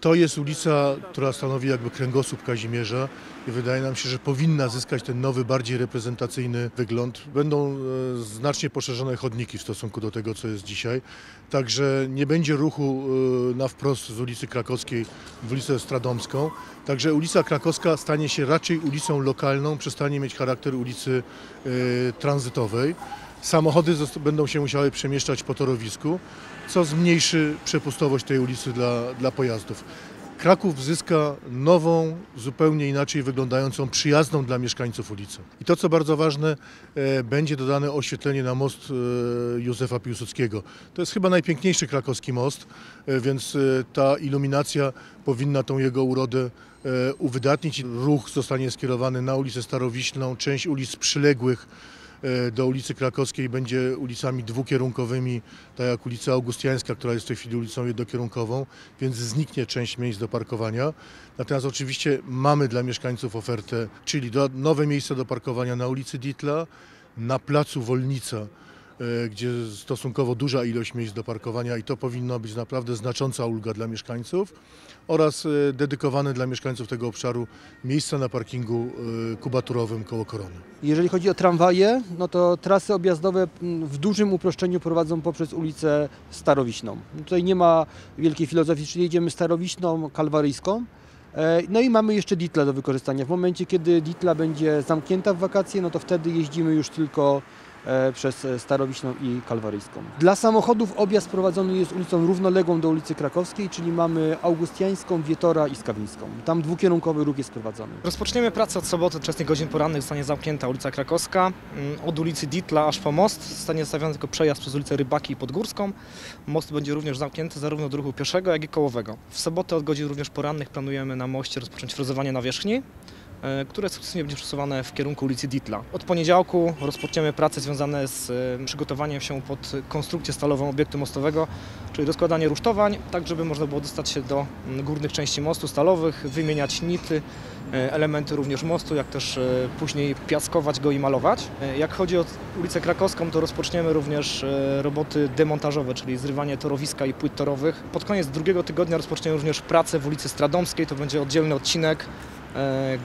To jest ulica, która stanowi jakby kręgosłup Kazimierza i wydaje nam się, że powinna zyskać ten nowy, bardziej reprezentacyjny wygląd. Będą e, znacznie poszerzone chodniki w stosunku do tego, co jest dzisiaj. Także nie będzie ruchu e, na wprost z ulicy Krakowskiej w ulicę Stradomską. Także ulica Krakowska stanie się raczej ulicą lokalną, przestanie mieć charakter ulicy e, tranzytowej. Samochody będą się musiały przemieszczać po torowisku, co zmniejszy przepustowość tej ulicy dla, dla pojazdów. Kraków zyska nową, zupełnie inaczej wyglądającą, przyjazną dla mieszkańców ulicę. I to, co bardzo ważne, e, będzie dodane oświetlenie na most e, Józefa Piłsudskiego. To jest chyba najpiękniejszy krakowski most, e, więc ta iluminacja powinna tą jego urodę uwydatnić. Ruch zostanie skierowany na ulicę Starowiślną, część ulic przyległych do ulicy Krakowskiej będzie ulicami dwukierunkowymi, tak jak ulica Augustiańska, która jest w tej chwili ulicą jednokierunkową, więc zniknie część miejsc do parkowania. Natomiast oczywiście mamy dla mieszkańców ofertę, czyli nowe miejsca do parkowania na ulicy Ditla, na placu Wolnica, e, gdzie stosunkowo duża ilość miejsc do parkowania i to powinna być naprawdę znacząca ulga dla mieszkańców oraz e, dedykowane dla mieszkańców tego obszaru miejsca na parkingu e, kubaturowym koło Korony. Jeżeli chodzi o tramwaje, no to trasy objazdowe w dużym uproszczeniu prowadzą poprzez ulicę Starowiśną. Tutaj nie ma wielkiej filozofii, czyli jedziemy Starowiśną, Kalwaryjską. E, No i mamy jeszcze Ditla do wykorzystania. W momencie, kiedy Ditla będzie zamknięta w wakacje, no to wtedy jeździmy już tylko e, przez e, Starowiśną i Kalwaryjską. Dla samochodów objazd prowadzony jest ulicą równoległą do ulicy Krakowskiej, czyli mamy Augustiańską, Wietora i Skawińską. Tam dwukierunkowy ruch jest prowadzony. Rozpoczniemy pracę od soboty, wczesnych godzin porannych zostanie zamknięta ulica Krakowska. Mm, Od ulicy Ditla aż po most zostanie zostawiony tylko przejazd przez ulicę Rybaki i Podgórską. Most będzie również zamknięty zarówno do ruchu pieszego, jak i kołowego. W sobotę od godzin również porannych planujemy na moście rozpocząć frezowanie nawierzchni, które sukcesywnie będzie przesuwane w kierunku ulicy Ditla. Od poniedziałku rozpoczniemy prace związane z e, przygotowaniem się pod konstrukcję stalową obiektu mostowego, czyli rozkładanie rusztowań, tak żeby można było dostać się do górnych części mostu stalowych, wymieniać nity, e, elementy również mostu, jak też e, później piaskować go i malować. E, Jak chodzi o ulicę Krakowską, to rozpoczniemy również e, roboty demontażowe, czyli zrywanie torowiska i płyt torowych. Pod koniec drugiego tygodnia rozpoczniemy również pracę w ulicy Stradomskiej, to będzie oddzielny odcinek, e,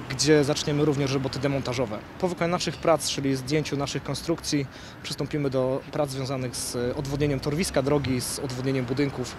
gdzie zaczniemy również roboty demontażowe. Po wykonaniu naszych prac, czyli zdjęciu naszych konstrukcji, przystąpimy do prac związanych z odwodnieniem torwiska drogi, z odwodnieniem budynków.